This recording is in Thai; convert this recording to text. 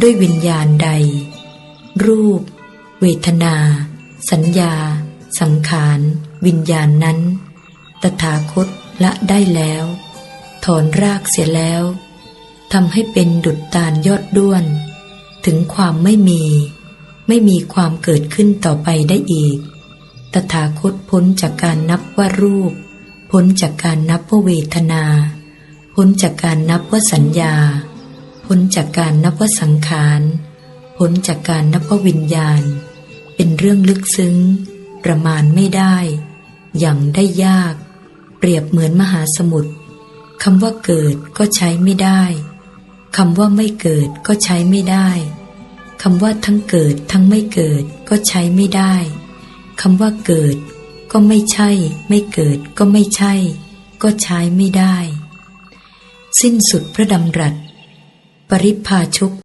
ด้วยวิญญาณใด รูป เวทนา สัญญา สังขาร วิญญาณนั้น ตถาคตละได้แล้ว ถอนรากเสียแล้วทำให้เป็นดุจตาลยอดด้วน ถึงความไม่มี ไม่มีความเกิดขึ้นต่อไปได้อีก ตถาคตพ้นจากการนับว่ารูป พ้นจากการนับว่าเวทนา พ้นจากการนับว่าสัญญา พ้นจากการนับว่าสังขารพ้นจากการนับว่าวิญญาณ เป็นเรื่องลึกซึ้ง ประมาณไม่ได้ อย่างได้ยาก เปรียบเหมือนมหาสมุทรคำว่าเกิดก็ใช้ไม่ได้คำว่าไม่เกิดก็ใช้ไม่ได้คำว่าทั้งเกิดทั้งไม่เกิดก็ใช้ไม่ได้คำว่าเกิด ก็ไม่ใช่ ไม่เกิดก็ไม่ใช่ ก็ใช้ไม่ได้ สิ้นสุดพระดำรัส ปริพาชก